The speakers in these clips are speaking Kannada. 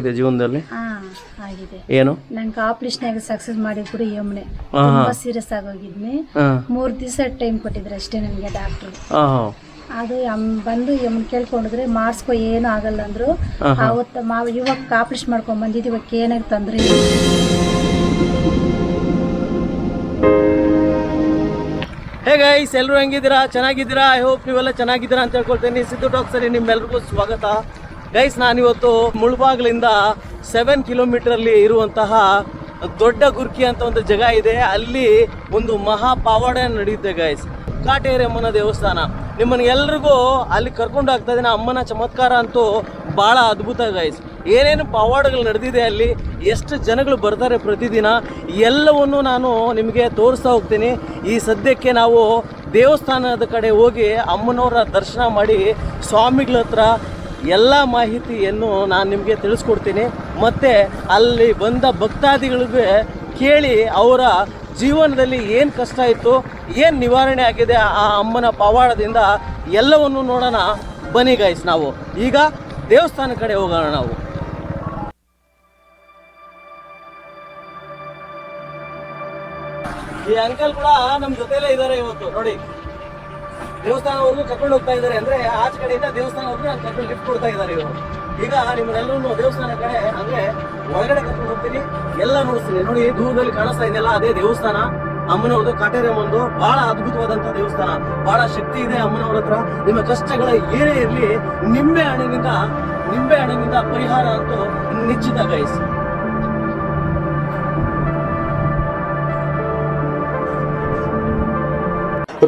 ಇದೆ ಜೀವನದಲ್ಲಿ? ಆಗಿದೆ. ಏನು? ನಂಗೆ ಆಪರೇಷನ್ ಆಗಿ ಸಕ್ಸಸ್ ಮಾಡಿ ಕೂಡ ಯಮುನೆ. ತುಂಬಾ ಸೀರಿಯಸ್ ಆಗೋಗಿದ್ನಿ ಹೋಗಿದ್ನಿ. ಮೂರ್ ದಿವಸ ಟೈಮ್ ಕೊಟ್ಟಿದ್ರು ಅಷ್ಟೇ ನನಗೆ ಡಾಕ್ಟರ್ ಅದು ಬಂದು ಯಮನ್ ಕೇಳ್ಕೊಂಡಿದ್ರೆ ಮಾರ್ಸ್ಕೊ ಏನು ಆಗಲ್ಲ ಅಂದ್ರು. ಆವತ್ತ ಅವತ್ತು ಮಾವ ಇವಾಗ ಆಪರೇಷನ್ ಮಾಡ್ಕೊಂಡ್ ಬಂದಿದ್ದು ಇವಾಗ ಏನಾಗ ತೊಂದ್ರೆ ಹೇ ಗೈಸ್ ಎಲ್ಲರೂ ಹೆಂಗಿದ್ದೀರಾ? ಚೆನ್ನಾಗಿದ್ದೀರಾ? ಐ ಹೋಪ್ ನೀವೆಲ್ಲ ಚೆನ್ನಾಗಿದ್ದೀರಾ ಅಂತ ಹೇಳ್ಕೊಳ್ತೇನೆ. ಸಿದ್ದು ಡಾಕ್ಟರ್ ನಿಮ್ಮೆಲ್ರಿಗೂ ಸ್ವಾಗತ. ಗೈಸ್ ನಾನಿವತ್ತು ಮುಳ್ಬಾಗ್ಲಿಂದ ಸೆವೆನ್ ಕಿಲೋಮೀಟರಲ್ಲಿ ಇರುವಂತಹ ದೊಡ್ಡ ಗುರ್ಕಿ ಅಂತ ಒಂದು ಜಾಗ ಇದೆ. ಅಲ್ಲಿ ಒಂದು ಮಹಾ ಪಾವಾಡ ನಡೆಯುತ್ತೆ ಗೈಸ್ ಕಾಟೇರಮ್ಮನ ದೇವಸ್ಥಾನ. ನಿಮ್ಮನ್ನ ಎಲ್ರಿಗೂ ಅಲ್ಲಿ ಕರ್ಕೊಂಡು ಹೋಗ್ತಾ ಇದ್ದೀನಿ. ಅಮ್ಮನ ಚಮತ್ಕಾರ ಅಂತೂ ಭಾಳ ಅದ್ಭುತ ಗೈಸ್ ಏನೇನು ಪವಾಡಗಳು ನಡೆದಿದೆ ಅಲ್ಲಿ, ಎಷ್ಟು ಜನಗಳು ಬರ್ತಾರೆ ಪ್ರತಿದಿನ, ಎಲ್ಲವನ್ನು ನಾನು ನಿಮಗೆ ತೋರಿಸ್ತಾ ಹೋಗ್ತೀನಿ. ಈ ಸದ್ಯಕ್ಕೆ ನಾವು ದೇವಸ್ಥಾನದ ಕಡೆ ಹೋಗಿ ಅಮ್ಮನವರ ದರ್ಶನ ಮಾಡಿ ಸ್ವಾಮಿಗಳ ಹತ್ರ ಎಲ್ಲ ಮಾಹಿತಿಯನ್ನು ನಾನು ನಿಮಗೆ ತಿಳಿಸ್ಕೊಡ್ತೀನಿ. ಮತ್ತು ಅಲ್ಲಿ ಬಂದ ಭಕ್ತಾದಿಗಳಿಗೆ ಕೇಳಿ ಅವರ ಜೀವನದಲ್ಲಿ ಏನು ಕಷ್ಟ ಇತ್ತು, ಏನು ನಿವಾರಣೆ ಆಗಿದೆ ಆ ಅಮ್ಮನ ಪವಾಡದಿಂದ ಎಲ್ಲವನ್ನು ನೋಡೋಣ. ಬನ್ನಿ ಗೈಸ್ ನಾವು. ಈಗ ದೇವಸ್ಥಾನ ಕಡೆ ಹೋಗೋಣ ನಾವು. ಈ ಅಂಕಲ್ ಕೂಡ ನಮ್ಮ ಜೊತೆಲೇ ಇದ್ದಾರೆ ಇವತ್ತು, ನೋಡಿ. ದೇವಸ್ಥಾನವರೆಗೂ ಕರ್ಕೊಂಡು ಹೋಗ್ತಾ ಇದ್ದಾರೆ ಅಂದ್ರೆ ಆಚೆ ಕಡೆಯಿಂದ ದೇವಸ್ಥಾನವರೆಗೂ ನಾನು ಕರ್ಕೊಂಡು ಲಿಫ್ಟ್ ಕೊಡ್ತಾ ಇದ್ದಾರೆ ಇವರು. ಈಗ ನಿಮ್ಮನ್ನೆಲ್ಲರೂ ದೇವಸ್ಥಾನ ಕಡೆ ಅಂದ್ರೆ ಒಳಗಡೆ ಕರ್ಕೊಂಡು ಹೋಗ್ತೀನಿ, ಎಲ್ಲ ನೋಡಿಸ್ತೀನಿ. ನೋಡಿ, ದೂರದಲ್ಲಿ ಕಾಣಿಸ್ತಾ ಇದೆಯಲ್ಲ, ಅದೇ ದೇವಸ್ಥಾನ. ಅಮ್ಮನವ್ರದ್ದು ಒಂದು. ಬಹಳ ಅದ್ಭುತವಾದಂತ ದೇವಸ್ಥಾನ. ಬಹಳ ಶಕ್ತಿ ಇದೆ ಅಮ್ಮನವ್ರ ಹತ್ರ. ನಿಮ್ಮ ಕಷ್ಟಗಳ ಏನೇ ಇರಲಿ, ನಿಂಬೆ ಹಣ್ಣಿನಿಂದ ನಿಂಬೆ ಹಣ್ಣಿನಿಂದ ಪರಿಹಾರ ಅಂತೂ ನಿಶ್ಚಿತ ಗೈಸ್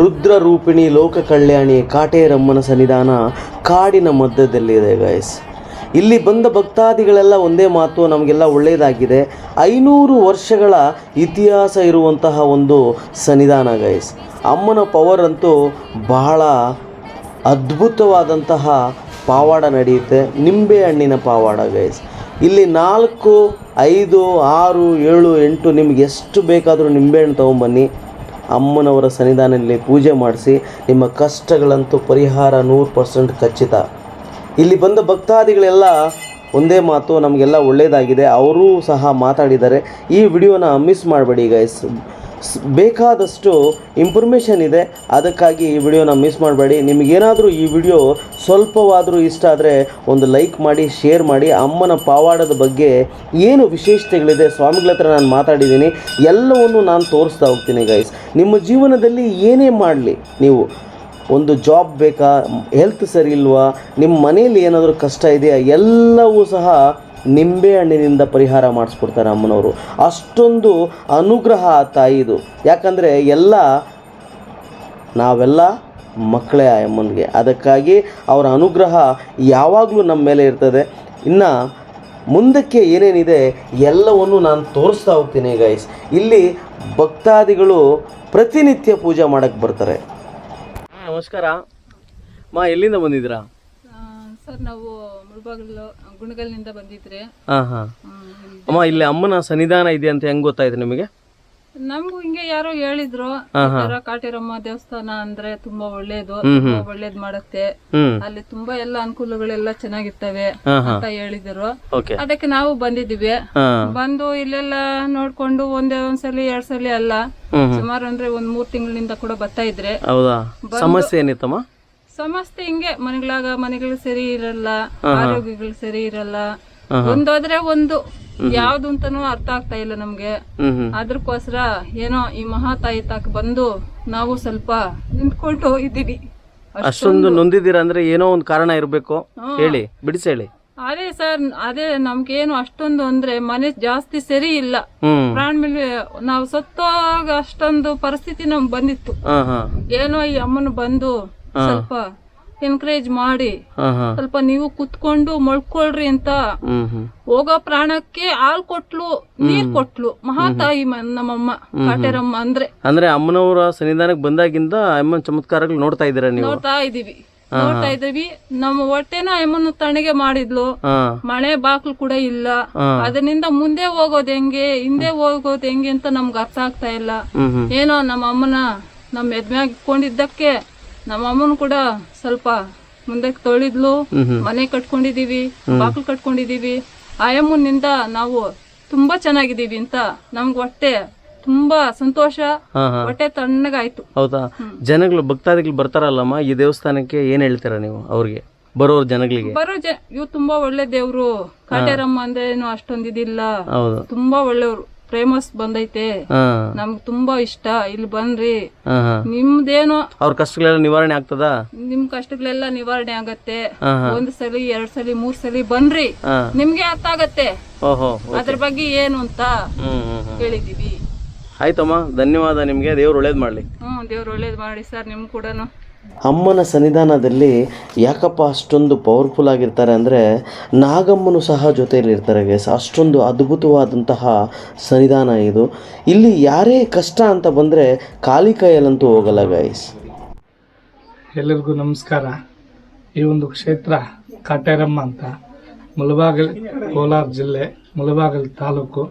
ರುದ್ರ ರೂಪಿಣಿ ಲೋಕ ಕಲ್ಯಾಣಿ ಕಾಟೇರಮ್ಮನ ಸನ್ನಿಧಾನ ಕಾಡಿನ ಮಧ್ಯದಲ್ಲಿದೆ ಗಾಯಸ್ ಇಲ್ಲಿ ಬಂದ ಭಕ್ತಾದಿಗಳೆಲ್ಲ ಒಂದೇ ಮಾತು, ನಮಗೆಲ್ಲ ಒಳ್ಳೆಯದಾಗಿದೆ ಐನೂರು ವರ್ಷಗಳ ಇತಿಹಾಸ ಇರುವಂತಹ ಒಂದು ಸನ್ನಿಧಾನ ಗೈಸ್ ಅಮ್ಮನ ಪವರ್ ಅಂತೂ ಬಹಳ ಅದ್ಭುತವಾದಂತಹ ಪಾವಾಡ ನಡೆಯುತ್ತೆ. ನಿಂಬೆ ಹಣ್ಣಿನ ಪಾವಾಡ ಗೈಸ್ ಇಲ್ಲಿ ನಾಲ್ಕು, ಐದು, ಆರು, ಏಳು, ಎಂಟು ನಿಮ್ಗೆ ಎಷ್ಟು ಬೇಕಾದರೂ ನಿಂಬೆಹಣ್ಣು ತೊಗೊಂಬನ್ನಿ. ಅಮ್ಮನವರ ಸನ್ನಿಧಾನದಲ್ಲಿ ಪೂಜೆ ಮಾಡಿಸಿ ನಿಮ್ಮ ಕಷ್ಟಗಳಂತೂ ಪರಿಹಾರ ನೂರು ಪರ್ಸೆಂಟ್ ಖಚಿತ. ಇಲ್ಲಿ ಬಂದ ಭಕ್ತಾದಿಗಳೆಲ್ಲ ಒಂದೇ ಮಾತು, ನಮಗೆಲ್ಲ ಒಳ್ಳೆಯದಾಗಿದೆ ಅವರೂ ಸಹ ಮಾತಾಡಿದ್ದಾರೆ. ಈ ವಿಡಿಯೋನ ಮಿಸ್ ಮಾಡಬೇಡಿ ಗೈಸ್ ಬೇಕಾದಷ್ಟು ಇಂಫಾರ್ಮೇಷನ್ ಇದೆ. ಅದಕ್ಕಾಗಿ ಈ ವಿಡಿಯೋನ ಮಿಸ್ ಮಾಡಬೇಡಿ. ನಿಮಗೇನಾದರೂ ಈ ವಿಡಿಯೋ ಸ್ವಲ್ಪವಾದರೂ ಇಷ್ಟ ಆದರೆ ಒಂದು ಲೈಕ್ ಮಾಡಿ ಶೇರ್ ಮಾಡಿ, ಅಮ್ಮನ ಪಾವಾಡದ ಬಗ್ಗೆ ಏನು ವಿಶೇಷತೆಗಳಿದೆ ಸ್ವಾಮಿಗಳ ಹತ್ರ ನಾನು ಮಾತಾಡಿದ್ದೀನಿ. ಎಲ್ಲವನ್ನು ನಾನು ತೋರಿಸ್ತಾ ಹೋಗ್ತೀನಿ ಗೈಸ್ ನಿಮ್ಮ ಜೀವನದಲ್ಲಿ ಏನೇ ಮಾಡಲಿ, ನೀವು ಒಂದು ಜಾಬ್ ಬೇಕಾ ಹೆಲ್ತ್ ಸರಿ ಇಲ್ವಾ, ನಿಮ್ಮ ಮನೆಯಲ್ಲಿ ಏನಾದರೂ ಕಷ್ಟ ಇದೆಯಾ, ಎಲ್ಲವೂ ಸಹ ನಿಂಬೆ ಹಣ್ಣಿನಿಂದ ಪರಿಹಾರ ಮಾಡಿಸ್ಕೊಡ್ತಾರೆ ಅಮ್ಮನವರು. ಅಷ್ಟೊಂದು ಅನುಗ್ರಹ ಆ ತಾಯಿದು. ಯಾಕಂದರೆ ಎಲ್ಲ ನಾವೆಲ್ಲ ಮಕ್ಕಳೇ ಆ ಅಮ್ಮನಿಗೆ. ಅದಕ್ಕಾಗಿ ಅವರ ಅನುಗ್ರಹ ಯಾವಾಗಲೂ ನಮ್ಮ ಮೇಲೆ ಇರ್ತದೆ. ಇನ್ನು ಮುಂದಕ್ಕೆ ಏನೇನಿದೆ ಎಲ್ಲವನ್ನು ನಾನು ತೋರಿಸ್ತಾ ಹೋಗ್ತೀನಿ ಗೈಸ್ ಇಲ್ಲಿ ಭಕ್ತಾದಿಗಳು ಪ್ರತಿನಿತ್ಯ ಪೂಜೆ ಮಾಡಕ್ಕೆ ಬರ್ತಾರೆ. ನಮಸ್ಕಾರ. ಮಾ ಎಲ್ಲಿಂದ ಬಂದಿದ್ದೀರಾ? ಸರ್ ನಾವು ಮುಳ್ಬಾಗಿಲು ಗುಣಗಲ್ನಿಂದ ಬಂದಿದ್ರೆ ಹಾಂ ಹಾಂ. ಅಮ್ಮ ಇಲ್ಲಿ ಅಮ್ಮನ ಸನ್ನಿಧಾನ ಇದೆ ಅಂತ ಹೆಂಗ್ ಗೊತ್ತಾಯ್ತು ನಿಮಗೆ? ನಮಗೂ ಹಿಂಗೆ ಯಾರೋ ಹೇಳಿದ್ರು ಕಾಟೇರಮ್ಮ ದೇವಸ್ಥಾನ ಅಂದ್ರೆ ತುಂಬಾ ಒಳ್ಳೇದು ತುಂಬಾ ಒಳ್ಳೇದ್ ಮಾಡತ್ತೆ. ಅಲ್ಲಿ ತುಂಬಾ ಎಲ್ಲ ಅನುಕೂಲಗಳೆಲ್ಲ ಚೆನ್ನಾಗಿರ್ತವೆ ಅಂತ ಹೇಳಿದ್ರು. ಅದಕ್ಕೆ ನಾವು ಬಂದಿದ್ದೀವಿ. ಬಂದು ಇಲ್ಲೆಲ್ಲ ನೋಡ್ಕೊಂಡು ಒಂದೇ ಒಂದ್ಸಲಿ ಎರಡ್ ಸಲಿ ಅಲ್ಲ. ಸುಮಾರು ಅಂದ್ರೆ ಒಂದ್ ಮೂರ್ ತಿಂಗಳಿಂದ ಕೂಡ ಬರ್ತಾ ಇದ್ರೆ. ಸಮಸ್ಯೆ ಏನಿತ್ತಮ್ಮ? ಸಮಸ್ಯೆ ಹಿಂಗೆ ಮನೆಗಳಾಗ ಮನೆಗಳು ಸರಿ ಇರಲ್ಲ ಆರೋಗ್ಯಗಳು ಸರಿ ಇರಲ್ಲ. ಒಂದಾದ್ರೆ ಒಂದು. ಯಾವ್ದು ಅಂತಾನು ಅರ್ಥ ಆಗ್ತಾ ಇಲ್ಲ ನಮ್ಗೆ. ಅದ್ರಕ್ಕೋಸ್ಕರ ಏನೋ ಈ ಮಹಾತಾಯಿ ತಾಕ ಬಂದು ನಾವು ಸ್ವಲ್ಪ ನಿಂತ್ಕೊಂಡು ಇದ್ದೀವಿ. ಅಷ್ಟೊಂದು ನೊಂದಿದ್ದೀರಾ ಅಂದ್ರೆ ಏನೋ ಒಂದು ಕಾರಣ ಇರಬೇಕು. ಹೇಳಿ ಬಿಡಿಸಿ ಹೇಳಿ. ಅದೇ ಸರ್ ಅದೇ ನಮ್ಗೇನು ಅಷ್ಟೊಂದು ಅಂದ್ರೆ ಮನೆ ಜಾಸ್ತಿ ಸರಿ ಇಲ್ಲ. ಪ್ರಾಣ ಮೇಲೆ ನಾವು ಸತ್ತೋಗ ಅಷ್ಟೊಂದು ಪರಿಸ್ಥಿತಿ ನಮ್ಗೆ ಬಂದಿತ್ತು. ಏನೋ ಈ ಅಮ್ಮನ ಬಂದು ಸ್ವಲ್ಪ ಎನ್ಕರೇಜ್ ಮಾಡಿ. ಸ್ವಲ್ಪ ನೀವು ಕುತ್ಕೊಂಡು ಮೊಳ್ಕೊಳ್ರಿ ಅಂತ. ಹೋಗೋ ಪ್ರಾಣಕ್ಕೆ ಹಾಲ್ ಕೊಟ್ಲು ನೀರ್ ಕೊಟ್ಲು. ಮಹಾತಾಯಿ ನಮ್ಮಮ್ಮ ಕಾಟೇರಮ್ಮ ಅಂದ್ರೆ. ಅಂದ್ರೆ ಅಮ್ಮನವರ ಸನ್ನಿಧಾನಕ್ಕೆ ಬಂದಾಗಿಂದ ಅಮ್ಮನ ಚಮತ್ಕಾರಗಳು ನೋಡ್ತಾ ಇದೀರ ನೀವು? ನೋಡ್ತಾ ಇದೀವಿ ನೋಡ್ತಾ ಇದೀವಿ ನಮ್ಮ ಹೊಟ್ಟೆನ ಅಮ್ಮನ ತಣ್ಣಗೆ ಮಾಡಿದ್ಲು. ಮಳೆ ಬಾಕ್ಲು ಕೂಡ ಇಲ್ಲ. ಅದರಿಂದ ಮುಂದೆ ಹೋಗೋದ್ ಹೆಂಗೆ ಹಿಂದೆ ಹೋಗೋದ್ ಹೆಂಗೆ ಅಂತ ನಮ್ಗೆ ಅರ್ಥ ಆಗ್ತಾ ಇಲ್ಲ. ಏನೋ ನಮ್ಮ ಅಮ್ಮನ ನಮ್ಮ ಎದ್ಮ್ಯಾಗ ಇಟ್ಕೊಂಡಿದ್ದಕ್ಕೆ ನಮ್ಮ ಅಮ್ಮನ ಕೂಡ ಸ್ವಲ್ಪ ಮುಂದೆ ತೊಳಿದ್ಲು ಮನೆ ಕಟ್ಕೊಂಡಿದೀವಿ ಬಾಕ್ಲು ಕಟ್ಕೊಂಡಿದೀವಿ. ಆಯಮ್ಮನಿಂದ ನಾವು ತುಂಬಾ ಚೆನ್ನಾಗಿದ್ದೀವಿ ಅಂತ ನಮ್ಗೆ ಹೊಟ್ಟೆ ತುಂಬಾ ಸಂತೋಷ. ಹೊಟ್ಟೆ ತಣ್ಣಗಾಯ್ತು. ಹೌದಾ? ಜನಗಳು ಭಕ್ತಾದಿಗಳು ಬರ್ತಾರಲ್ಲಮ್ಮ ಈ ದೇವಸ್ಥಾನಕ್ಕೆ ಏನ್ ಹೇಳ್ತೀರಾ ನೀವು ಅವ್ರಿಗೆ? ಬರೋ ಜನಗಳಿಗೆ? ಬರೋ ಜನ ಇವ್ ತುಂಬಾ ಒಳ್ಳೆ ದೇವ್ರು. ಕಾಟೇರಮ್ಮ ಅಂದ್ರೆ ಅಷ್ಟೊಂದ್ ಇದಿಲ್ಲ. ಹೌದು. ತುಂಬಾ ಒಳ್ಳೆಯವ್ರು. ಫೇಮಸ್ ಬಂದೈತೆ. ನಮ್ಗ್ ತುಂಬಾ ಇಷ್ಟ. ಇಲ್ಲಿ ಬನ್ರಿ ನಿಮ್ದೇನೋ ಅವ್ರ ಕಷ್ಟಗಳೆಲ್ಲ ನಿವಾರಣೆ ಆಗ್ತದ? ನಿಮ್ ಕಷ್ಟಗಳೆಲ್ಲ ನಿವಾರಣೆ ಆಗತ್ತೆ. ಒಂದ್ ಸಲಿ ಎರಡ್ ಸಲಿ ಮೂರ್ ಸಲಿ ಬನ್ರಿ ನಿಮ್ಗೆ ಅರ್ಥ ಆಗತ್ತೆ. ಅದ್ರ ಬಗ್ಗೆ ಏನು ಅಂತ ಹೇಳಿದೀವಿ ಆಯ್ತಮ್ಮ ಧನ್ಯವಾದ ನಿಮ್ಗೆ. ದೇವ್ರು ಒಳ್ಳೇದ್ ಮಾಡ್ಲಿ. ಹ್ಮ್ ದೇವ್ರು ಒಳ್ಳೇದ್ ಮಾಡಿ ಸರ್ ನಿಮ್ ಕೂಡ ಅಮ್ಮನ ಸನ್ನಿಧಾನದಲ್ಲಿ ಯಾಕಪ್ಪ ಅಷ್ಟೊಂದು ಪವರ್ಫುಲ್ ಆಗಿರ್ತಾರೆ ಅಂದರೆ ನಾಗಮ್ಮನು ಸಹ ಜೊತೆಯಲ್ಲಿ ಇರ್ತಾರೆ ಗೈಸ್ ಅಷ್ಟೊಂದು ಅದ್ಭುತವಾದಂತಹ ಸನ್ನಿಧಾನ ಇದು. ಇಲ್ಲಿ ಯಾರೇ ಕಷ್ಟ ಅಂತ ಬಂದರೆ ಖಾಲಿ ಕೈಯಲ್ಲಂತೂ ಹೋಗಲ್ಲ ಗೈಸ್ ಎಲ್ಲರಿಗೂ ನಮಸ್ಕಾರ. ಈ ಒಂದು ಕ್ಷೇತ್ರ ಕಾಟೇರಮ್ಮ ಅಂತ. ಮುಳಬಾಗಿಲು ಕೋಲಾರ ಜಿಲ್ಲೆ, ಮುಳಬಾಗಿಲು ತಾಲೂಕು,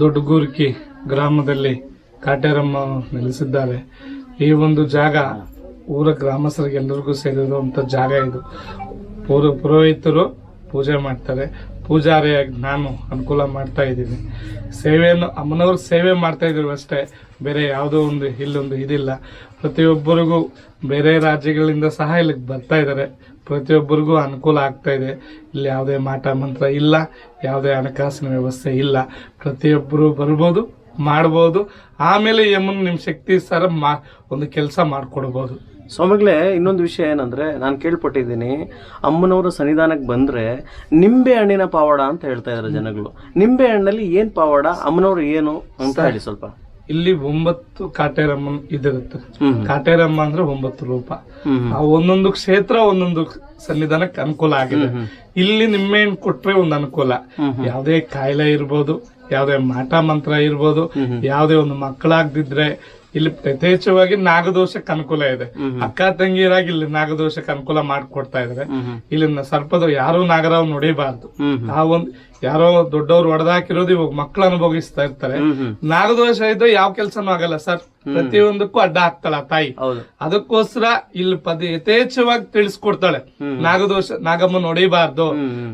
ದೊಡ್ಡಗೂರ್ಕಿ ಗ್ರಾಮದಲ್ಲಿ ಕಾಟೇರಮ್ಮ ನೆಲೆಸಿದ್ದಾರೆ. ಈ ಒಂದು ಜಾಗ ಊರ ಗ್ರಾಮಸ್ಥರಿಗೆ ಎಲ್ಲರಿಗೂ ಸೇರಿರುವಂಥ ಜಾಗ ಇದು. ಪೂರ್ವ ಪುರೋಹಿತರು ಪೂಜೆ ಮಾಡ್ತಾರೆ. ಪೂಜಾರಿಯಾಗಿ ನಾನು ಅನುಕೂಲ ಮಾಡ್ತಾ ಇದ್ದೀನಿ. ಸೇವೆಯನ್ನು ಅಮ್ಮನವ್ರ ಸೇವೆ ಮಾಡ್ತಾ ಇದ್ರು ಅಷ್ಟೇ. ಬೇರೆ ಯಾವುದೋ ಒಂದು ಇಲ್ಲೊಂದು ಇದಿಲ್ಲ. ಪ್ರತಿಯೊಬ್ಬರಿಗೂ ಬೇರೆ ರಾಜ್ಯಗಳಿಂದ ಸಹ ಇಲ್ಲಿಗೆ ಬರ್ತಾ ಇದ್ದಾರೆ. ಪ್ರತಿಯೊಬ್ಬರಿಗೂ ಅನುಕೂಲ ಆಗ್ತಾ ಇದೆ. ಇಲ್ಲಿ ಯಾವುದೇ ಮಾಟ ಮಂತ್ರ ಇಲ್ಲ. ಯಾವುದೇ ಹಣಕಾಸಿನ ವ್ಯವಸ್ಥೆ ಇಲ್ಲ. ಪ್ರತಿಯೊಬ್ಬರು ಬರ್ಬೋದು, ಮಾಡ್ಬೋದು. ಆಮೇಲೆ ಯಮನ್ ನಿಮ್ಮ ಶಕ್ತಿ ಸರ ಮಾ ಒಂದು ಕೆಲಸ ಮಾಡಿಕೊಡ್ಬೋದು. ಸ್ವಾಮಿಗಳೇ ಇನ್ನೊಂದು ವಿಷಯ ಏನಂದ್ರೆ ನಾನು ಕೇಳ್ಪಟ್ಟಿದ್ದೀನಿ ಅಮ್ಮನವರ ಸನ್ನಿಧಾನಕ್ಕೆ ಬಂದ್ರೆ ನಿಂಬೆ ಹಣ್ಣಿನ ಪಾವಡ ಅಂತ ಹೇಳ್ತಾ ಇದ್ದಾರೆ ಜನಗಳು. ನಿಂಬೆ ಹಣ್ಣಲ್ಲಿ ಏನ್ ಪಾವಡ ಅಮ್ಮನವರು ಏನು ಅಂತ ಹೇಳಿ ಸ್ವಲ್ಪ. ಇಲ್ಲಿ ಒಂಬತ್ತು ಕಾಟೇರಮ್ಮನ್ ಇದಿರುತ್ತೆ ಕಾಟೇರಮ್ಮ ಅಂದ್ರೆ ಒಂಬತ್ತು ರೂಪ. ಆ ಒಂದೊಂದು ಕ್ಷೇತ್ರ ಒಂದೊಂದು ಸನ್ನಿಧಾನಕ್ಕೆ ಅನುಕೂಲ ಆಗಿದೆ. ಇಲ್ಲಿ ನಿಮ್ಮೆಹಣ್ಣು ಕೊಟ್ರೆ ಒಂದು ಅನುಕೂಲ. ಯಾವುದೇ ಕಾಯಿಲೆ ಇರ್ಬೋದು ಯಾವುದೇ ಮಾಟ ಮಂತ್ರ ಇರ್ಬೋದು ಯಾವುದೇ ಒಂದು ಮಕ್ಕಳಾಗ್ದಿದ್ರೆ ಇಲ್ಲಿ ಯಥೇಚ್ಛವಾಗಿ ನಾಗದೋಷಕ್ಕೆ ಅನುಕೂಲ ಇದೆ. ಅಕ್ಕ ತಂಗಿಯರಾಗಿ ಇಲ್ಲಿ ನಾಗದೋಷಕ್ಕೆ ಅನುಕೂಲ ಮಾಡ್ಕೊಡ್ತಾ ಇದ್ರೆ ಇಲ್ಲಿ ಸರ್ಪದ ಯಾರು ನಾಗರಾವ್ ನೋಡಿಬಾರ್ದು. ಆ ಒಂದ್ ಯಾರೋ ದೊಡ್ಡವ್ರು ಹೊಡೆದಾಕಿರೋದು ಇವಾಗ ಮಕ್ಕಳು ಅನುಭವಿಸ್ತಾ ಇರ್ತಾರೆ. ನಾಗದೋಷ ಇದ್ರೆ ಯಾವ ಕೆಲ್ಸನೂ ಆಗಲ್ಲ ಸರ್. ಪ್ರತಿಯೊಂದಕ್ಕೂ ಅಡ್ಡ ಹಾಕ್ತಾಳ ತಾಯಿ. ಅದಕ್ಕೋಸ್ಕರ ಇಲ್ಲಿ ಪದ ಯಥೇಚ್ಛವಾಗಿ ತಿಳಿಸ್ಕೊಡ್ತಾಳೆ. ನಾಗದೋಷ ನಾಗಮ್ಮನ್ ಹೊಡಿಬಾರ್ದು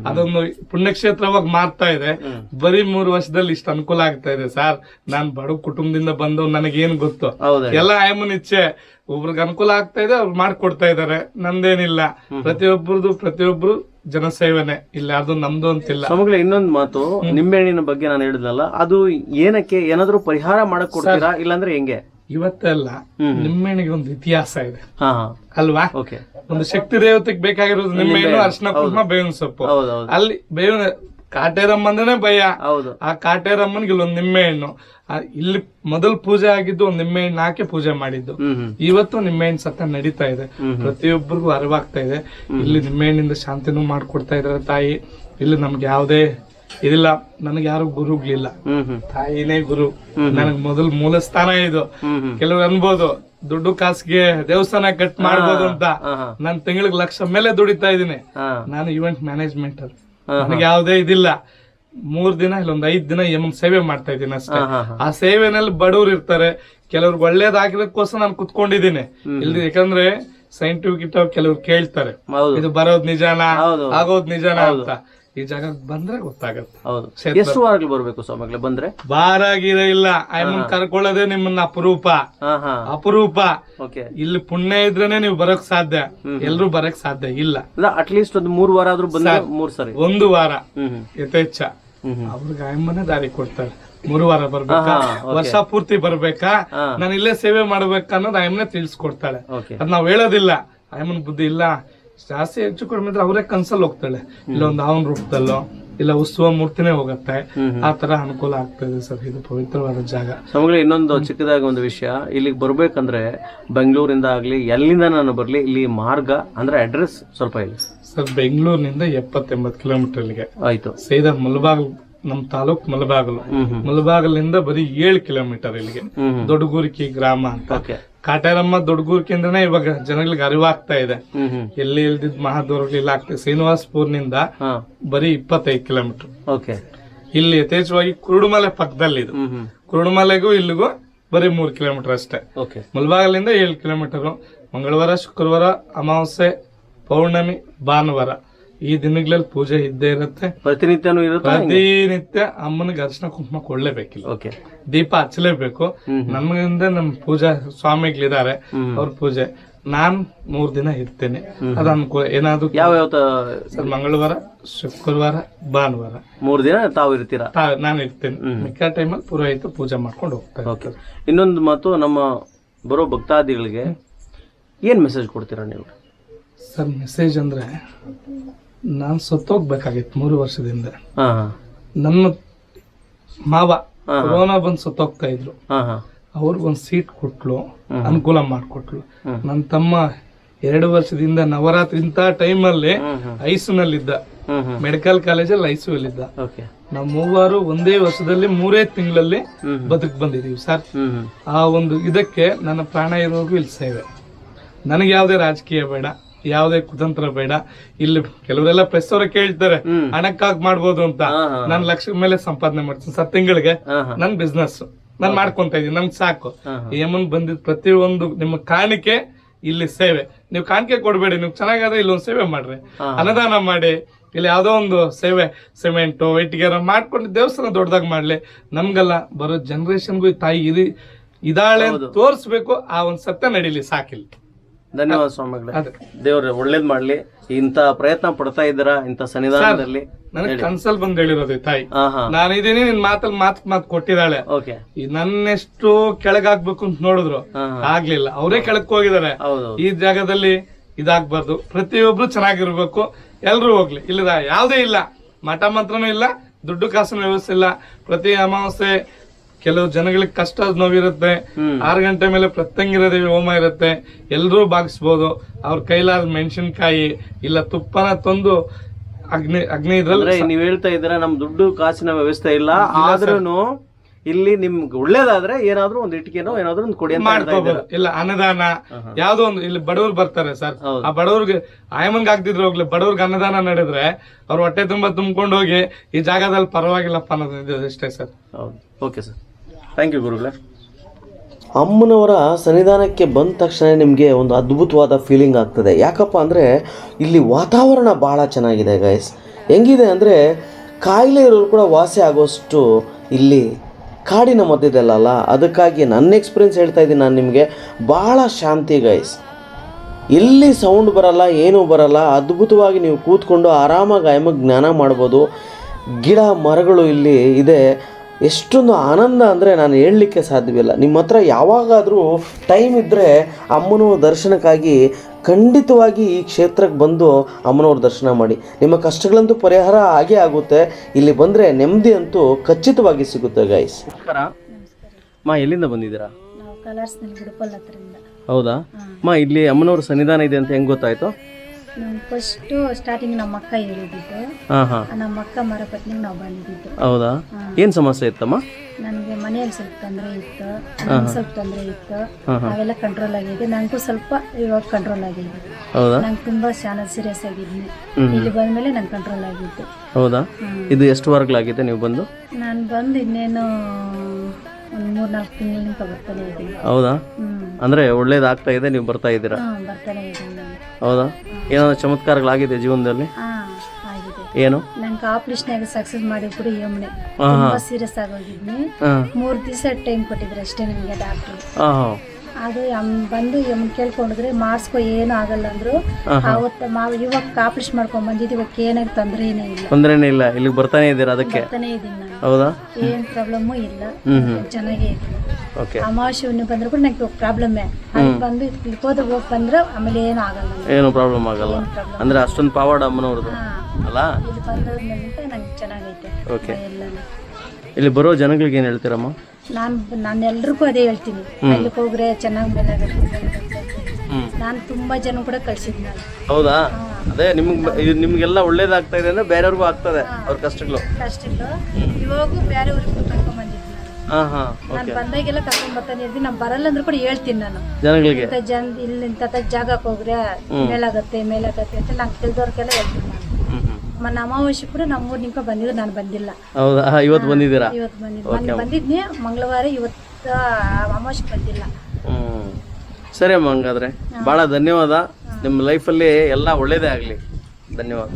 ಅದೊಂದು ಪುಣ್ಯಕ್ಷೇತ್ರವಾಗಿ ಮಾರ್ತಾ ಇದೆ. ಬರೀ ಮೂರು ವರ್ಷದಲ್ಲಿ ಇಷ್ಟು ಅನುಕೂಲ ಆಗ್ತಾ ಇದೆ ಸರ್. ನಾನ್ ಬಡ ಕುಟುಂಬದಿಂದ ಬಂದು ನನಗೇನ್ ಗೊತ್ತು? ಎಲ್ಲ ಆಯಮ್ಮನ ಇಚ್ಛೆ. ಒಬ್ರಿಗೆ ಅನುಕೂಲ ಆಗ್ತಾ ಇದೆ ಅವ್ರು ಮಾಡ್ಕೊಡ್ತಾ ಇದಾರೆ. ನಂದೇನಿಲ್ಲ. ಪ್ರತಿಯೊಬ್ಬರದು ಪ್ರತಿಯೊಬ್ರು ಜನಸೇವನೆ. ಇಲ್ಲ ಅದು ನಮ್ದು ಅಂತಿಲ್ಲ. ಸಮಗ್ರ ಇನ್ನೊಂದು ಮಾತು ನಿಂಬೆ ಹಣ್ಣಿನ ಬಗ್ಗೆ ನಾನು ಹೇಳಿದ್ನಲ್ಲ ಅದು ಏನಕ್ಕೆ ಏನಾದ್ರೂ ಪರಿಹಾರ ಮಾಡಕ್ ಕೊಡ್ತೀರಾ ಇಲ್ಲಾಂದ್ರೆ ಹೆಂಗೆ? ಇವತ್ತೆಲ್ಲ ನಿಮ್ಮೆಣ್ಣಿಗೆ ಒಂದು ಇತಿಹಾಸ ಇದೆ. ಅಲ್ವಾ? ಓಕೆ. ಒಂದು ಶಕ್ತಿ ದೇವತೆಗೆ ಬೇಕಾಗಿರೋದು ನಿಮ್ಮೆಣ್ಣು ಅರ್ಶನ ಕುಂಕುಮ ಬೇವಿನ ಸೊಪ್ಪು. ಅಲ್ಲಿ ಬೇವಿನ ಕಾಟೇರಮ್ಮ ಅಂದ್ರೆ ಭಯ. ಹೌದು. ಆ ಕಾಟೇರಮ್ಮನಿಗೆ ಇಲ್ಲೊಂದು ನಿಮ್ಮೆ ಹಣ್ಣು. ಆ ಇಲ್ಲಿ ಮೊದಲ್ ಪೂಜೆ ಆಗಿದ್ದು ಒಂದು ನಿಮ್ಮೆ ಹಣ್ಣು ಹಾಕಿ ಪೂಜೆ ಮಾಡಿದ್ದು. ಇವತ್ತು ನಿಮ್ಮೆ ಹಣ್ಣು ಸತ್ತ ನಡೀತಾ ಇದೆ. ಪ್ರತಿಯೊಬ್ಬರಿಗೂ ಅರಿವಾಗ್ತಾ ಇದೆ. ಇಲ್ಲಿ ನಿಮ್ಮೆ ಹಣ್ಣಿಂದ ಶಾಂತಿನೂ ಮಾಡ್ಕೊಡ್ತಾ ಇದಾರೆ ತಾಯಿ. ಇಲ್ಲಿ ನಮ್ಗೆ ಯಾವುದೇ ಇದಿಲ್ಲ. ನನಗೆ ಯಾರು ಗುರುಗಳಿಲ್ಲ ತಾಯಿನೇ ಗುರು. ನನಗ್ ಮೊದಲ್ ಮೂಲ ಸ್ಥಾನ ಇದು. ಕೆಲವ್ರು ಅನ್ಬೋದು ದುಡ್ಡು ಕಾಸಿಗೆ ದೇವಸ್ಥಾನ ಕಟ್ ಮಾಡ್ಬೋದು ಅಂತ. ನಾನು ತಿಂಗಳಿಗೆ ಲಕ್ಷ ಮೇಲೆ ದುಡಿತಾ ಇದ್ದೀನಿ. ನಾನು ಇವೆಂಟ್ ಮ್ಯಾನೇಜ್ಮೆಂಟ್ ನನಗೆ ಯಾವುದೇ ಇದಿಲ್ಲ. ಮೂರ್ ದಿನ ಇಲ್ಲೊಂದ್ ಐದ್ ದಿನ ಎಂ ಸೇವೆ ಮಾಡ್ತಾ ಇದ್ದೀನಿ ಅಷ್ಟೇ. ಆ ಸೇವೆನಲ್ಲಿ ಬಡವ್ರು ಇರ್ತಾರೆ. ಕೆಲವ್ರಿಗೆ ಒಳ್ಳೇದಾಗಿರೋದಕ್ಕೋಸ್ಕರ ನಾನು ಕುತ್ಕೊಂಡಿದ್ದೀನಿ. ಇಲ್ಲಿ ಯಾಕಂದ್ರೆ ಸೈಂಟಿಫಿಕ್ ಕೆಲವ್ರು ಕೇಳ್ತಾರೆ. ಇದು ಬರೋದ್ ನಿಜಾನ. ಆಗೋದ್ ನಿಜಾನ ಅಂತ. ಈ ಜಾಗ ಬಂದ್ರೆ ಗೊತ್ತಾಗತ್ತೆ. ಹೌದು. ಎಷ್ಟು ವಾರಗಳು ಬರಬೇಕು ಸ್ವಾಮಿಗಳೇ ಬಂದ್ರೆ? ಬಾರಾಗಿರ ಇಲ್ಲ. ಆಯಮ್ಮನ್ ಕರ್ಕೊಳ್ಳೋದೇ ನಿಮ್ಮನ್ನ ಅಪರೂಪ. ಅಪರೂಪ. ಇಲ್ಲಿ ಪುಣ್ಯ ಇದ್ರೇನೆ ನೀವು ಬರಕ್ ಸಾಧ್ಯ. ಎಲ್ರು ಬರಕ್ ಸಾಧ್ಯ ಇಲ್ಲ. ಅಟ್ ಲೀಸ್ಟ್ ಒಂದು ಮೂರು ವಾರ ಆದ್ರೂ ಬಂದ್ರೆ ಮೂರ್ ಸರಿ. ಒಂದು ವಾರ. ಯಥೇಚ್ಛ. ಅವ್ರಿಗೆ ಆಯಮ್ಮನೇ ದಾರಿ ಕೊಡ್ತಾರೆ. ಮೂರು ವಾರ ಬರ್ಬೇಕಾ? ವರ್ಷ ಪೂರ್ತಿ ಬರ್ಬೇಕಾ. ನಾನು ಇಲ್ಲೇ ಸೇವೆ ಮಾಡ್ಬೇಕನ್ನೋದು ಅನ್ನೋದು ಆಯಮ್ಮನೆ ತಿಳಿಸ್ಕೊಡ್ತಾಳೆ. ಅದ್ ನಾವ್ ಹೇಳೋದಿಲ್ಲ. ಐಮನ್ ಬುದ್ಧಿ ಇಲ್ಲ. ಜಾಸ್ತಿ ಹೆಚ್ಚು ಕಡಿಮೆ ಇದ್ರೆ ಅವರೇ ಕನ್ಸಲ್ ಹೋಗ್ತಾಳೆ. ಇಲ್ಲೊಂದು ಅವನ ರೂಪದಲ್ಲೋ ಇಲ್ಲ ಉತ್ಸವ ಮೂರ್ತಿನೇ ಹೋಗತ್ತೆ. ಆ ತರ ಅನುಕೂಲ ಆಗ್ತದೆ ಸರ್. ಇದು ಪವಿತ್ರವಾದ ಜಾಗ. ನಮಗೆ ಇನ್ನೊಂದು ಚಿಕ್ಕದಾಗಿ ಒಂದು ವಿಷಯ. ಇಲ್ಲಿಗೆ ಬರ್ಬೇಕಂದ್ರೆ ಬೆಂಗಳೂರಿಂದ ಆಗ್ಲಿ ಎಲ್ಲಿಂದ ನಾನು ಬರ್ಲಿ ಇಲ್ಲಿ ಮಾರ್ಗ ಅಂದ್ರೆ ಅಡ್ರೆಸ್ ಸ್ವಲ್ಪ ಇಲ್ಲ ಸರ್ ಬೆಂಗಳೂರಿನಿಂದ ಎಪ್ಪತ್ತೆಂಬತ್ತು ಕಿಲೋಮೀಟರ್ ಇಲ್ಲಿಗೆ. ಆಯ್ತು. ಸೇದಾ ಮುಳಬಾಗಲ್ ನಮ್ ತಾಲೂಕ್ ಮಲಬಾಗಲು. ಮಲಬಾಗಲಿಂದ ಬರೀ ಏಳು ಕಿಲೋಮೀಟರ್ ಇಲ್ಲಿಗೆ. ದೊಡ್ಡಗೂರಿಕಿ ಗ್ರಾಮ ಅಂತ. ಕಾಟೇರಮ್ಮ ದೊಡ್ಡಗೂರ್ಕಿಂದ್ರನೇ ಇವಾಗ ಜನಗಳಿಗೆ ಅರಿವಾಗ್ತಾ ಇದೆ. ಎಲ್ಲಿ ಇಲ್ದಿದ್ ಮಹಾದೂರ್ಗಳು ಇಲ್ಲ ಆಗ್ತದೆ ಶ್ರೀನಿವಾಸಪುರ್ನಿಂದ ಬರೀ ಇಪ್ಪತ್ತೈದು ಕಿಲೋಮೀಟರ್. ಓಕೆ. ಇಲ್ಲಿ ಯಥೇಚ್ಛವಾಗಿ ಕುರುಡುಮಲೆ ಪಕ್ಕದಲ್ಲಿ ಇದು. ಕುರುಡುಮಲೆಗೂ ಇಲ್ಲಿಗೂ ಬರೀ ಮೂರು ಕಿಲೋಮೀಟರ್ ಅಷ್ಟೇ. ಓಕೆ. ಮುಲ್ಬಾಗಲಿಂದ ಏಳು ಕಿಲೋಮೀಟರ್. ಮಂಗಳವಾರ ಶುಕ್ರವಾರ ಅಮಾವಾಸ್ಯೆ ಪೌರ್ಣಮಿ ಭಾನುವಾರ. ಈ ದಿನಗಳಲ್ಲಿ ಪೂಜೆ ಇದ್ದೇ ಇರುತ್ತೆ. ಪ್ರತಿನಿತ್ಯನೂ ಇರುತ್ತಾ ಪ್ರತಿನಿತ್ಯ ಅಮ್ಮನಿಗೆ ಅರ್ಶನ ಕುಂಕುಮ ಕೊಡ್ಲೇಬೇಕಿಲ್ಲ. ಓಕೆ. ದೀಪ ಹಚ್ಚಲೇಬೇಕು. ನಮಗಿಂದ ನಮ್ ಪೂಜಾ ಸ್ವಾಮಿಗಳಿದ್ದಾರೆ ಅವ್ರ ಪೂಜೆ. ನಾನ್ ಮೂರ್ ದಿನ ಇರ್ತೇನೆ. ಅದು ಅನುಕೂಲ ಏನಾದ್ರು ಯಾವ ಯಾವ ಸರ್ ಮಂಗಳವಾರ ಶುಕ್ರವಾರ ಭಾನುವಾರ. ಮೂರ್ ದಿನ ತಾವು ಇರ್ತೀರಾ? ನಾನು ಇರ್ತೇನೆ. ಮಿಕ್ಕ ಟೈಮಲ್ಲಿ ಪುರೋಹಿತ ಪೂಜೆ ಮಾಡ್ಕೊಂಡು ಹೋಗ್ತಾರೆ ಇನ್ನೊಂದು ಮಾತು ನಮ್ಮ ಬರೋ ಭಕ್ತಾದಿಗಳಿಗೆ. ಏನ್ ಮೆಸೇಜ್ ಕೊಡ್ತೀರಾ ನೀವು? ಸರ್ ಮೆಸೇಜ್ ಅಂದ್ರೆ ನಾನ್ ಸತ್ತೋಗ್ಬೇಕಾಗಿತ್ತು ಮೂರು ವರ್ಷದಿಂದ. ನನ್ನ ಮಾವ ಕೊರೋನಾ ಬಂದು ಸತ್ತೋಗ್ತಾ ಇದ್ರು. ಅವ್ರಿಗೊಂದ್ ಸೀಟ್ ಕೊಟ್ಲು ಅನುಕೂಲ ಮಾಡಿಕೊಟ್ಲು. ನನ್ನ ತಮ್ಮ ಎರಡು ವರ್ಷದಿಂದ ನವರಾತ್ರಿ ಇಂಥ ಟೈಮಲ್ಲಿ ಐಸುನಲ್ಲಿದ್ದ. ಮೆಡಿಕಲ್ ಕಾಲೇಜಲ್ಲಿ ಐಸುವಲ್ಲಿದ್ದ ನಾವು ಮೂವರು ಒಂದೇ ವರ್ಷದಲ್ಲಿ ಮೂರೇ ತಿಂಗಳಲ್ಲಿ ಬದುಕ್ ಬಂದಿದೀವಿ ಸರ್. ಆ ಒಂದು ಇದಕ್ಕೆ ನನ್ನ ಪ್ರಾಣ ಇರೋರ್ಗು ಇಲ್ಲಿ ಸೇವೆ ನನಗೆ ಯಾವುದೇ ರಾಜಕೀಯ ಬೇಡ. ಯಾವುದೇ ಕುತಂತ್ರ ಬೇಡ. ಇಲ್ಲಿ ಕೆಲವರೆಲ್ಲ ಪ್ರೆಸ್ ಅವರ ಕೇಳ್ತಾರೆ ಹಣಕ್ಕಾಗಿ ಮಾಡ್ಬೋದು ಅಂತ. ನಾನು ಲಕ್ಷ ಮೇಲೆ ಸಂಪಾದನೆ ಮಾಡ್ತೀನಿ. ಸತ್ ತಿಂಗಳಿಗೆ ನನ್ ಬಿಸ್ನೆಸ್ ನಾನ್ ಮಾಡ್ಕೊಂತ ಇದೀನಿ ನಮ್ಗೆ ಸಾಕು. ಏಮನ್ ಬಂದಿದ್ ಪ್ರತಿಯೊಂದು ನಿಮ್ಮ ಕಾಣಿಕೆ ಇಲ್ಲಿ ಸೇವೆ. ನೀವು ಕಾಣಿಕೆ ಕೊಡ್ಬೇಡಿ. ನೀವು ಚೆನ್ನಾಗಾದ್ರೆ ಇಲ್ಲೊಂದು ಸೇವೆ ಮಾಡ್ರಿ. ಅನುದಾನ ಮಾಡಿ. ಇಲ್ಲಿ ಯಾವ್ದೋ ಒಂದು ಸೇವೆ ಸಿಮೆಂಟು ಇಟ್ಟಿಗೆ ಮಾಡ್ಕೊಂಡು ದೇವಸ್ಥಾನ ದೊಡ್ಡದಾಗಿ ಮಾಡ್ಲಿ. ನಮ್ಗೆಲ್ಲ ಬರೋ ಜನರೇಷನ್ಗೂ ತಾಯಿ ಇದು ಇದಾಳೆ ಅಂತ ತೋರಿಸ್ಬೇಕು. ಆ ಒಂದು ಸತ್ಯ ನಡೀಲಿ. ಸಾಕಿಲ್ಲ. ಧನ್ಯವಾದ ಸ್ವಾಮಿಗಳೇ. ದೇವ್ರೆ ಒಳ್ಳೇದ್ ಮಾಡ್ಲಿ. ಇಂತ ಪ್ರಯತ್ನ ಪಡ್ತಾ ಇದ್ದೀರಾ? ಇಂತ ಸನ್ನಿಧಾನದಲ್ಲಿ? ನನಗೆ ಕನ್ಸಲ್ ಬಂದ್ ಹೇಳಿರೋದು ತಾಯಿ. ನಾನು ಇದೇನೆ ನಾನಿದೀನಿ ನಿನ್ ಮಾತಲ್ಲಿ ಮಾತ್ ಮಾತ್ ಕೊಟ್ಟಿದ್ದಾಳೆ. ನನ್ನೆಷ್ಟು ಕೆಳಗಾಗ್ಬೇಕು ಅಂತ ನೋಡಿದ್ರು. ಆಗ್ಲಿಲ್ಲ. ಅವರೇ ಕೆಳಕ್ ಹೋಗಿದ್ದಾರೆ. ಹೌದು. ಈ ಜಾಗದಲ್ಲಿ ಇದಾಗ್ಬಾರ್ದು. ಪ್ರತಿಯೊಬ್ರು ಚೆನ್ನಾಗಿರ್ಬೇಕು. ಎಲ್ರು ಹೋಗ್ಲಿ. ಇಲ್ಲದ ಯಾವ್ದೇ ಇಲ್ಲ. ಮಠ ಮಂತ್ರನೂ ಇಲ್ಲ ದುಡ್ಡು ಕಾಸಿನ ವ್ಯವಸ್ಥೆ ಇಲ್ಲ. ಪ್ರತಿ ಅಮಾವಾಸ್ಯೆ ಕೆಲವು ಜನಗಳಿಗೆ ಕಷ್ಟ ನೋವಿರುತ್ತೆ. ಆರು ಗಂಟೆ ಮೇಲೆ ಪ್ರತ್ಯಂಗಿರ ದೇವಿ ಹೋಮ ಇರುತ್ತೆ. ಎಲ್ಲರೂ ಬಾಗಿಸ್ಬೋದು. ಅವ್ರ ಕೈಲಾದ ಮೆಣಸಿನ್ಕಾಯಿ ಇಲ್ಲ ತುಪ್ಪನ ತಂದು ಅಗ್ನಿ ಅಗ್ನಿ ಇದ್ರಲ್ಲಿ ನೀವ್ ಹೇಳ್ತಾ ಇದ್ದೀರಾ ನಮ್ ದುಡ್ಡು ಕಾಸಿನ ವ್ಯವಸ್ಥೆ ಇಲ್ಲ. ಆದ್ರೂ ಇಲ್ಲಿ ನಿಮ್ಗೆ ಒಳ್ಳೇದಾದ್ರೆ ಏನಾದ್ರೂ ಒಂದ್ ಇಟ್ಕೆನೋ ಏನಾದ್ರೂ ಒಂದು ಕೊಡಿ ಇಲ್ಲ ಅನ್ನದಾನ. ಯಾವ್ದೋ ಒಂದು ಇಲ್ಲಿ ಬಡವ್ರು ಬರ್ತಾರೆ ಸರ್. ಆ ಬಡವ್ರಿಗೆ ಆಯಮಂಗ್ ಆಗ್ತಿದ್ರು ಹೋಗ್ಲಿ ಬಡವ್ರಿಗೆ ಅನ್ನದಾನ ನಡೆದ್ರೆ ಅವ್ರ ಹೊಟ್ಟೆ ತುಂಬಾ ತುಂಬಿಕೊಂಡು ಹೋಗಿ ಈ ಜಾಗದಲ್ಲಿ ಪರವಾಗಿಲ್ಲಪ್ಪ ಅನ್ನೋದು ಇದು ಇಷ್ಟೇ ಸರ್. ಹೌದು. Okay sir. ಥ್ಯಾಂಕ್ ಯು ಗುರುಗಳೇ ಅಮ್ಮನವರ ಸನ್ನಿಧಾನಕ್ಕೆ ಬಂದ ತಕ್ಷಣ ನಿಮಗೆ ಒಂದು ಅದ್ಭುತವಾದ ಫೀಲಿಂಗ್ ಆಗ್ತದೆ. ಯಾಕಪ್ಪ ಅಂದರೆ ಇಲ್ಲಿ ವಾತಾವರಣ ಭಾಳ ಚೆನ್ನಾಗಿದೆ ಗೈಸ್ ಹೆಂಗಿದೆ ಅಂದರೆ ಕಾಯಿಲೆ ಇರೋರು ಕೂಡ ವಾಸಿ ಆಗೋಷ್ಟು ಇಲ್ಲಿ ಕಾಡಿನ ಮಧ್ಯದಲ್ಲಲ್ಲ. ಅದಕ್ಕಾಗಿ ನನ್ನ ಎಕ್ಸ್ಪೀರಿಯನ್ಸ್ ಹೇಳ್ತಾ ಇದ್ದೀನಿ ನಾನು ನಿಮಗೆ. ಭಾಳ ಶಾಂತಿ ಗೈಸ್ ಎಲ್ಲಿ ಸೌಂಡ್ ಬರಲ್ಲ, ಏನೂ ಬರಲ್ಲ. ಅದ್ಭುತವಾಗಿ ನೀವು ಕೂತ್ಕೊಂಡು ಆರಾಮಾಗಿ ಆಯಮಗೆ ಜ್ಞಾನ ಮಾಡ್ಬೋದು. ಗಿಡ ಮರಗಳು ಇಲ್ಲಿ ಇದೆ. ಎಷ್ಟೊಂದು ಆನಂದ ಅಂದರೆ ನಾನು ಹೇಳಲಿಕ್ಕೆ ಸಾಧ್ಯವಿಲ್ಲ. ನಿಮ್ಮ ಹತ್ರ ಯಾವಾಗಾದರೂ ಟೈಮ್ ಇದ್ದರೆ ಅಮ್ಮನವ್ರ ದರ್ಶನಕ್ಕಾಗಿ ಖಂಡಿತವಾಗಿ ಈ ಕ್ಷೇತ್ರಕ್ಕೆ ಬಂದು ಅಮ್ಮನವ್ರ ದರ್ಶನ ಮಾಡಿ. ನಿಮ್ಮ ಕಷ್ಟಗಳಂತೂ ಪರಿಹಾರ ಆಗೇ ಆಗುತ್ತೆ. ಇಲ್ಲಿ ಬಂದರೆ ನೆಮ್ಮದಿ ಅಂತೂ ಖಚಿತವಾಗಿ ಸಿಗುತ್ತೆ ಗೈಸ್ ಮಾ ಎಲ್ಲಿಂದ ಬಂದಿದ್ದೀರಾ? ಹೌದಾ? ಮಾ ಇಲ್ಲಿ ಅಮ್ಮನವ್ರ ಸನ್ನಿಧಾನ ಇದೆ ಅಂತ ಹೆಂಗೆ ಗೊತ್ತಾಯ್ತು? ಫಸ್ಟು ಸ್ಟಾರ್ಟಿಂಗ್ ನಮ್ಮ ಅಕ್ಕ ಹೇಳಿದ್ದು. ಹಾಂ ಹಾಂ. ನಮ್ಮ ಅಕ್ಕ ಮರಪತ್ನಿಗೆ ನಾವು ಬಂದಿದ್ದು. ಹೌದಾ? ಏನು ಸಮಸ್ಯೆ ಇತ್ತಮ್ಮ? ನನಗೆ ಮನೆಯಲ್ಲಿ ಸ್ವಲ್ಪ ತೊಂದರೆ ಇತ್ತು. ನಂಗೆ ಸ್ವಲ್ಪ ತೊಂದರೆ ಇತ್ತು. ಅವೆಲ್ಲ ಕಂಟ್ರೋಲ್ ಆಗಿದೆ ನನಗೂ ಸ್ವಲ್ಪ ಇವಾಗ ಕಂಟ್ರೋಲ್ ಆಗಿದೆ ಹೌದಾ? ನಂಗೆ ತುಂಬಾ ಶಾನ ಸೀರಿಯಸ್ ಆಗಿದ್ದೀನಿ ಇಲ್ಲಿ ಬಂದ್ಮೇಲೆ ನಂಗೆ ಕಂಟ್ರೋಲ್ ಆಗಿತ್ತು. ಹೌದಾ? ಇದು ಎಷ್ಟು ವಾರಗಳಾಗಿದೆ ನೀವು ಬಂದು? ನಾನು ಬಂದು ಇನ್ನೇನು ಒಂದು ಮೂರ್ನಾಲ್ಕು ತಿಂಗಳಿಂದ ಬರ್ತಾನೆ ಇದ್ದೀನಿ ಹೌದಾ? ಹ್ಮ್. ಅಂದರೆ ಒಳ್ಳೇದಾಗ್ತಾ ಇದೆ ನೀವು ಬರ್ತಾ ಇದ್ದೀರಾ? ಹಾಂ ಬರ್ತಾನೆ ಇದ್ದೀನಿ ನಾನು. ಹೌದಾ? ಏನಾದ್ರು ಚಮತ್ಕಾರಗಳಾಗಿದೆ ಜೀವನದಲ್ಲಿ? ಹಾಂ ಆಗಿದೆ. ಏನು? ನಂಗೆ ಆಪ್ರೇಷನ್ ಸಕ್ಸಸ್ ಮಾಡಿ ಕೂಡ ಯಮುನೆ ತುಂಬಾ ಸೀರಿಯಸ್ ಆಗೋಗಿದ್ನಿ ಹಾಂ. ಮೂರು ದಿವಸ ಟೈಮ್ ಕೊಟ್ಟಿದ್ರು ಅಷ್ಟೇ ನಿಮಗೆ ಡಾಕ್ಟರ್ ಹಾಂ ಹಾಂ ಅದು ಬಂದು ಎಂ ಕೇಳ್ಕೊಂಡಿದ್ರೆ ಮಾಡಿಸ್ಕೊ ಏನು ಆಗಲ್ಲ ಅಂದ್ರು. ಅವತ್ತು ಮಾವು ಇವಾಗ ಆಪ್ರೇಷನ್ ಮಾಡ್ಕೊಂಡ್ ಬಂದಿದ್ದು ಇವಾಗ ಏನಾಗ ತೊಂದರೆ ತೊಂದ್ರೆ ಇಲ್ಲ. ಇಲ್ಲಿ ಇಲ್ಲ ಇಲ್ಲಿಗೆ ಬರ್ತಾನೆ ಇದ್ದೀರಾ ಅದಕ್ಕೆ? ಬರ್ತಾನೆ ಹೌದಾ? ಏನು ಪ್ರಾಬ್ಲಮ್ಮು ಇಲ್ಲ. ಚೆನ್ನಾಗೇ ಓಕೆ. ಅಮಾವಾಸ್ಯೆ ಹುಣ್ಣು ಬಂದ್ರು ಕೂಡ ನಂಗೆ ಪ್ರಾಬ್ಲಮ್ಮೇ. ಅಲ್ಲಿ ಬಂದು ಇಲ್ಲಿ ಹೋದ ಹೋಗಿ ಬಂದ್ರೆ ಆಮೇಲೆ ಏನು ಆಗಲ್ಲ. ನನಗೆ. ಏನು ಪ್ರಾಬ್ಲಮ್ ಆಗಲ್ಲ. ಅಂದ್ರೆ ಅಷ್ಟೊಂದು ಪಾವಾಡ ಅಮ್ಮನವ್ರದ್ದು. ಅಲ್ಲ? ಇಲ್ಲಿ ಬಂದ್ರೆ ನಂಗೆ ಚೆನ್ನಾಗೈತೆ. ಓಕೆ. ಇಲ್ಲಿ ಬರೋ ಜನಗಳಿಗೆ ಏನು ಹೇಳ್ತೀರಮ್ಮ? ನಾನು ನಾನು ಎಲ್ರಿಗೂ ಅದೇ ಹೇಳ್ತೀನಿ. ಅಲ್ಲಿಗೆ ಹೋಗ್ರೆ ಚೆನ್ನಾಗಿ ಮೇಲೆ ನಾನ್ ತುಂಬಾ ಜನ ಕೂಡ ಕಳ್ಸಿದ್ ನಾನು. ಹೌದಾ? ಅದೇ ನಿಮ್ಗೆ ನಿಮ್ಗೆಲ್ಲ ಒಳ್ಳೇದಾಗ್ತಾ ಇದೆ ಅಂದ್ರೆ ಬೇರೆಯವ್ರಿಗೂ ಆಗ್ತದೆ ಅವ್ರ ಕಷ್ಟಗಳು. ಕಷ್ಟಗಳು. ಇವಾಗೂ ಬೇರೆ ಊರಿಗೆ ನಾನು. ಹಾ ಹಾಂ. ನಾನು ಬಂದಾಗೆಲ್ಲ ಕರ್ಕೊಂಡ್ ಬರ್ತಾನೆ ಇದ್ದೀನಿ ನಾನು ಬರಲ್ಲ ಅಂದ್ರೆ ಕೂಡ ಹೇಳ್ತೀನಿ ನಾನು. ಜನಗಳಿಗೆ. ಜನ ಇಲ್ಲಿ ಇಂಥ ಜಾಗಕ್ಕೆ ಹೋಗ್ರೆ ಮೇಲಾಗತ್ತೆ ಮೇಲಾಗತ್ತೆ ಅಂತ ನಾನು ತಿಳಿದವ್ರಿಗೆಲ್ಲ ಹೇಳ್ತೀನಿ. ಹ್ಞೂ ಅಮಾವಾಸ್ಯೆ ಕೂಡ ನಮ್ಮೂರ್ ನಿಮ್ಕ ಬಂದಿದ್ರು ನಾನು ಬಂದಿಲ್ಲ. ಹೌದಾ? ಇವತ್ತು ಬಂದಿದ್ದೀರಾ? ಇವತ್ತು ಬಂದಿದ್ದು. ಬಂದಿದ್ನಿ ಮಂಗಳವಾರ ಇವತ್ತು ಅಮಾವಾಸ್ಯೆ ಬಂದಿಲ್ಲ. ಹ್ಞೂ ಸರಿ ಅಮ್ಮ ಹಂಗಾದ್ರೆ. ಭಾಳ ಧನ್ಯವಾದ. ನಿಮ್ಮ ಲೈಫಲ್ಲಿ ಎಲ್ಲ ಒಳ್ಳೇದೇ ಆಗಲಿ. ಧನ್ಯವಾದ.